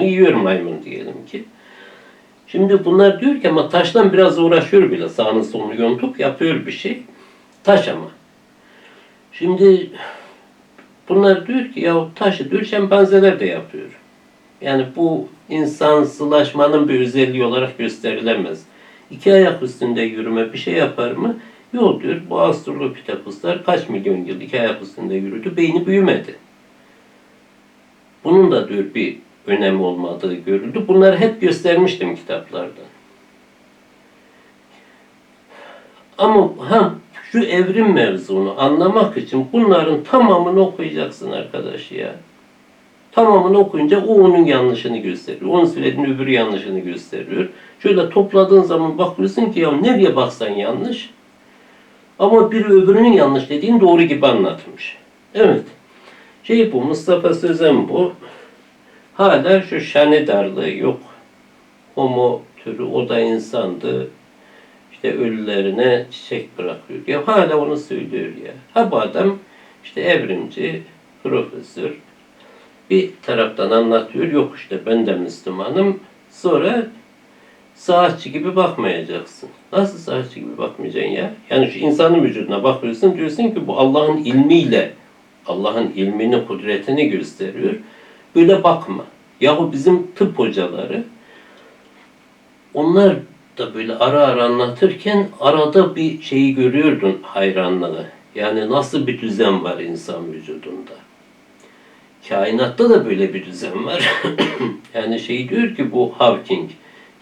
Yiyor maymun diyelim ki. Şimdi bunlar diyor ki ama taştan biraz uğraşıyor bile. Sağını solunu yontup yapıyor bir şey. Taş ama. Şimdi bunlar diyor ki ya taşı diyor şempanzeler de yapıyor. Yani bu insansılaşmanın bir özelliği olarak gösterilemez. İki ayak üstünde yürüme bir şey yapar mı? Yok diyor. Bu Australopithecuslar kaç milyon yıl iki ayak üstünde yürüdü. Beyni büyümedi. Bunun da diyor bir önemi olmadığı görüldü. Bunları hep göstermiştim kitaplarda. Ama ha, şu evrim mevzunu anlamak için bunların tamamını okuyacaksın arkadaş ya. Tamamını okuyunca o onun yanlışını gösteriyor. Onun söylediğinin öbürü yanlışını gösteriyor. Şöyle topladığın zaman bakıyorsun ki ya nereye baksan yanlış. Ama biri öbürünün yanlış dediğini doğru gibi anlatmış. Evet. Şey bu, Mustafa Sözen bu. Hala şu şane darlığı yok. Homo türü o da insandı. İşte ölülerine çiçek bırakıyor. Ya hala onu söylüyor ya. Ha bu adam işte evrimci, profesör. Bir taraftan anlatıyor. Yok işte ben de Müslümanım. Sonra saatçi gibi bakmayacaksın. Nasıl saatçi gibi bakmayacaksın ya? Yani şu insanın vücuduna bakıyorsun diyorsun ki bu Allah'ın ilmiyle Allah'ın ilmini, kudretini gösteriyor. Böyle bakma. Yahu bizim tıp hocaları onlar da böyle ara ara anlatırken arada bir şeyi görüyordun hayranlığı. Yani nasıl bir düzen var insan vücudunda. Kainatta da böyle bir düzen var. yani şey diyor ki bu Hawking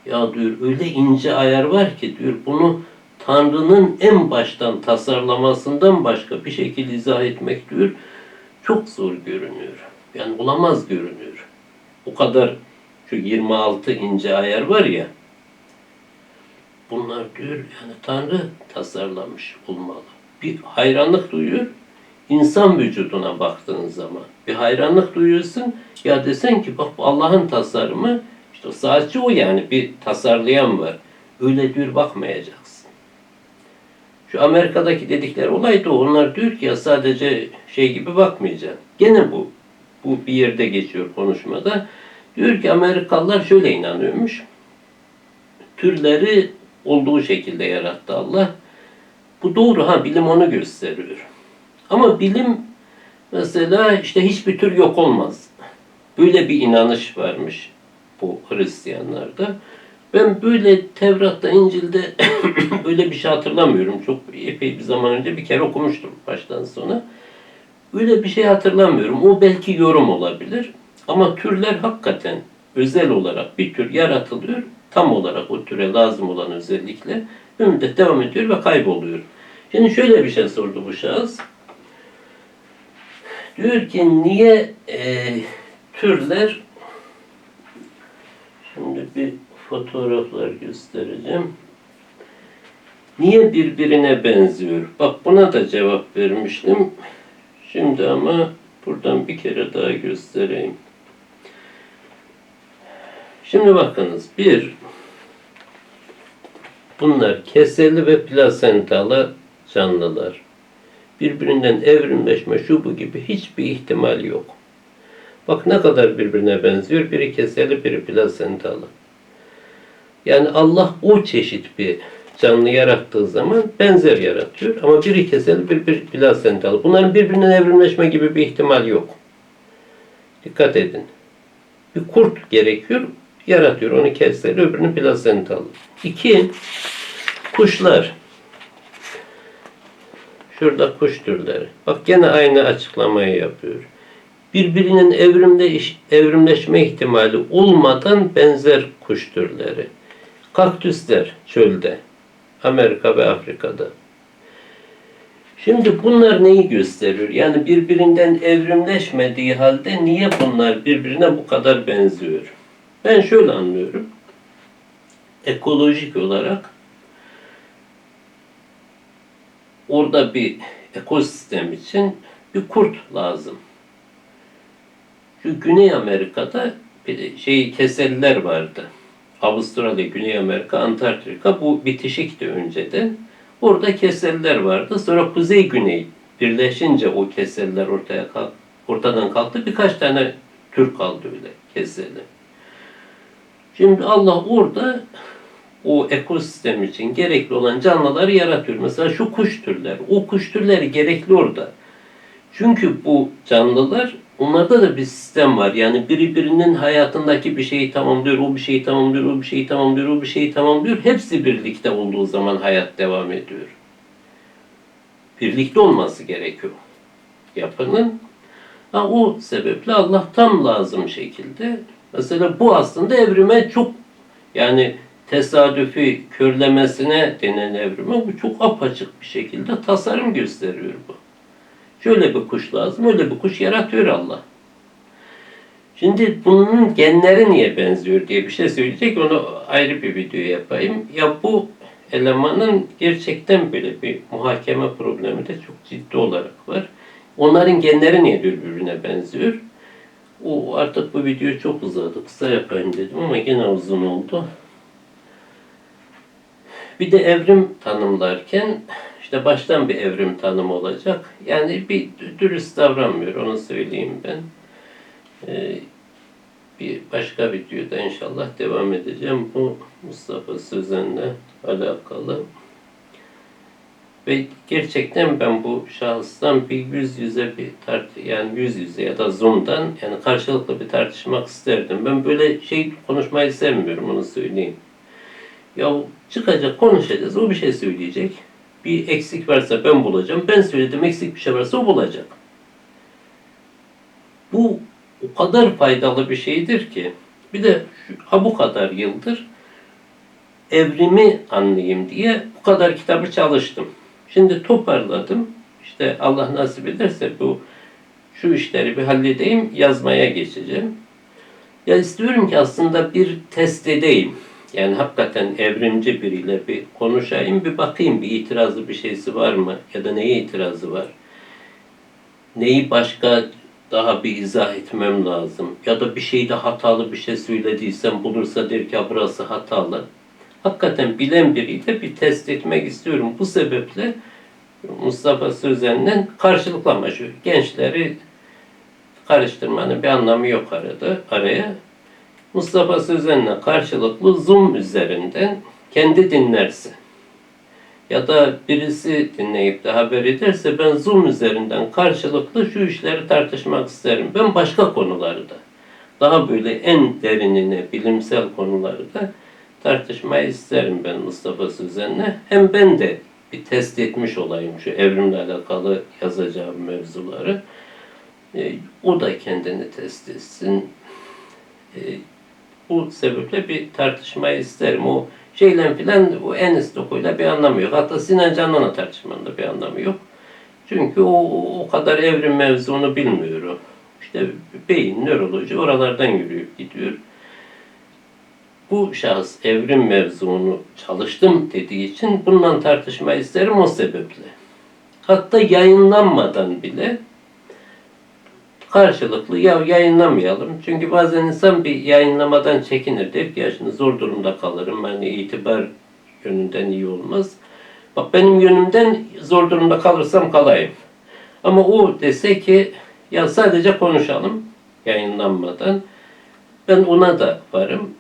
ya diyor öyle ince ayar var ki diyor bunu Tanrı'nın en baştan tasarlamasından başka bir şekilde izah etmek diyor çok zor görünüyor. Yani olamaz görünüyor. O kadar şu 26 ince ayar var ya bunlar diyor yani Tanrı tasarlamış olmalı. Bir hayranlık duyuyor. İnsan vücuduna baktığın zaman bir hayranlık duyuyorsun. Ya desen ki bak bu Allah'ın tasarımı işte saatçi o yani bir tasarlayan var. Öyle diyor bakmayacaksın. Şu Amerika'daki dedikleri olay da onlar diyor ki ya sadece şey gibi bakmayacaksın. Gene bu bu bir yerde geçiyor konuşmada. Diyor ki Amerikalılar şöyle inanıyormuş. Türleri olduğu şekilde yarattı Allah. Bu doğru ha bilim onu gösteriyor. Ama bilim mesela işte hiçbir tür yok olmaz. Böyle bir inanış varmış bu Hristiyanlarda. Ben böyle Tevrat'ta, İncil'de böyle bir şey hatırlamıyorum. Çok epey bir zaman önce bir kere okumuştum baştan sona. Öyle bir şey hatırlamıyorum. O belki yorum olabilir. Ama türler hakikaten özel olarak bir tür yaratılıyor. Tam olarak o türe lazım olan özellikle müddet devam ediyor ve kayboluyor. Şimdi şöyle bir şey sordu bu şahıs. Diyor ki niye e, türler şimdi bir fotoğraflar göstereceğim. Niye birbirine benziyor? Bak buna da cevap vermiştim. Şimdi ama buradan bir kere daha göstereyim. Şimdi bakınız. Bir, bunlar keseli ve plasentalı canlılar. Birbirinden evrimleşme şu bu gibi hiçbir ihtimal yok. Bak ne kadar birbirine benziyor. Biri keseli, biri plasentalı. Yani Allah o çeşit bir canlı yarattığı zaman benzer yaratıyor. Ama biri keseli, bir, bir plasentalı. Bunların birbirinden evrimleşme gibi bir ihtimal yok. Dikkat edin. Bir kurt gerekiyor, yaratıyor. Onu keseli, öbürünü plasentalı. İki, kuşlar. Şurada kuş türleri. Bak gene aynı açıklamayı yapıyor. Birbirinin evrimde evrimleşme ihtimali olmadan benzer kuş türleri. Kaktüsler çölde. Amerika ve Afrika'da. Şimdi bunlar neyi gösteriyor? Yani birbirinden evrimleşmediği halde niye bunlar birbirine bu kadar benziyor? Ben şöyle anlıyorum. Ekolojik olarak orada bir ekosistem için bir kurt lazım. Şu Güney Amerika'da şey keseliler vardı. Avustralya, Güney Amerika, Antarktika bu bitişikti önceden. Orada keseliler vardı. Sonra Kuzey Güney birleşince o keseliler ortaya kalk, ortadan kalktı. Birkaç tane tür kaldı öyle keseli. Şimdi Allah orada o ekosistem için gerekli olan canlıları yaratıyor. Mesela şu kuş türleri, o kuş türleri gerekli orada. Çünkü bu canlılar, onlarda da bir sistem var. Yani biri birinin hayatındaki bir şeyi tamamlıyor, o bir şeyi tamamlıyor, o bir şeyi tamamlıyor, o bir şeyi tamamlıyor. Hepsi birlikte olduğu zaman hayat devam ediyor. Birlikte olması gerekiyor yapının. Ha, o sebeple Allah tam lazım şekilde. Mesela bu aslında evrime çok yani tesadüfi körlemesine denen evrime bu çok apaçık bir şekilde tasarım gösteriyor bu. Şöyle bir kuş lazım, öyle bir kuş yaratıyor Allah. Şimdi bunun genleri niye benziyor diye bir şey söyleyecek, onu ayrı bir video yapayım. Ya bu elemanın gerçekten böyle bir muhakeme problemi de çok ciddi olarak var. Onların genleri niye birbirine benziyor? O artık bu video çok uzadı. Kısa yapayım dedim ama gene uzun oldu. Bir de evrim tanımlarken işte baştan bir evrim tanımı olacak. Yani bir dürüst davranmıyor onu söyleyeyim ben. Ee, bir başka videoda inşallah devam edeceğim. Bu Mustafa Sözen'le alakalı. Ve gerçekten ben bu şahıstan bir yüz yüze bir tart yani yüz yüze ya da zoom'dan yani karşılıklı bir tartışmak isterdim. Ben böyle şey konuşmayı sevmiyorum onu söyleyeyim. Ya çıkacak konuşacağız o bir şey söyleyecek. Bir eksik varsa ben bulacağım. Ben söyledim eksik bir şey varsa o bulacak. Bu o kadar faydalı bir şeydir ki. Bir de şu, ha bu kadar yıldır evrimi anlayayım diye bu kadar kitabı çalıştım. Şimdi toparladım. İşte Allah nasip ederse bu şu işleri bir halledeyim, yazmaya geçeceğim. Ya istiyorum ki aslında bir test edeyim. Yani hakikaten evrimci biriyle bir konuşayım, bir bakayım bir itirazı bir şeysi var mı? Ya da neye itirazı var? Neyi başka daha bir izah etmem lazım? Ya da bir şeyde hatalı bir şey söylediysem bulursa der ki "Ya burası hatalı. Hakikaten bilen biriyle bir test etmek istiyorum. Bu sebeple Mustafa Sözen'le karşılıklı ama şu gençleri karıştırmanın bir anlamı yok arada, araya. Mustafa Sözen'le karşılıklı Zoom üzerinden kendi dinlerse ya da birisi dinleyip de haber ederse ben Zoom üzerinden karşılıklı şu işleri tartışmak isterim. Ben başka konuları da daha böyle en derinine bilimsel konuları da tartışmayı isterim ben Mustafa Sözen'le. Hem ben de bir test etmiş olayım şu evrimle alakalı yazacağım mevzuları. E, o da kendini test etsin. E, bu sebeple bir tartışmayı isterim. O şeyle filan o Enis Doku'yla bir anlamı yok. Hatta Sinan Canan'la tartışmanın da bir anlamı yok. Çünkü o, o kadar evrim mevzunu bilmiyor. İşte beyin, nöroloji oralardan yürüyüp gidiyor. Bu şahıs evrim mevzunu çalıştım dediği için bundan tartışma isterim o sebeple. Hatta yayınlanmadan bile karşılıklı ya yayınlamayalım. Çünkü bazen insan bir yayınlamadan çekinir. Der ki ya şimdi zor durumda kalırım. Yani itibar yönünden iyi olmaz. Bak benim yönümden zor durumda kalırsam kalayım. Ama o dese ki ya sadece konuşalım yayınlanmadan. Ben ona da varım.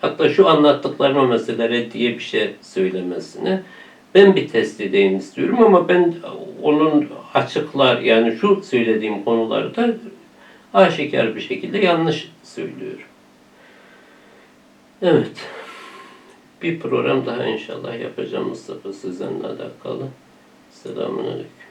Hatta şu anlattıklarıma mesela reddiye bir şey söylemesine ben bir test edeyim istiyorum ama ben onun açıklar yani şu söylediğim konularda aşikar bir şekilde yanlış söylüyorum. Evet. Bir program daha inşallah yapacağım Mustafa Sözen'le alakalı. Selamun Aleyküm.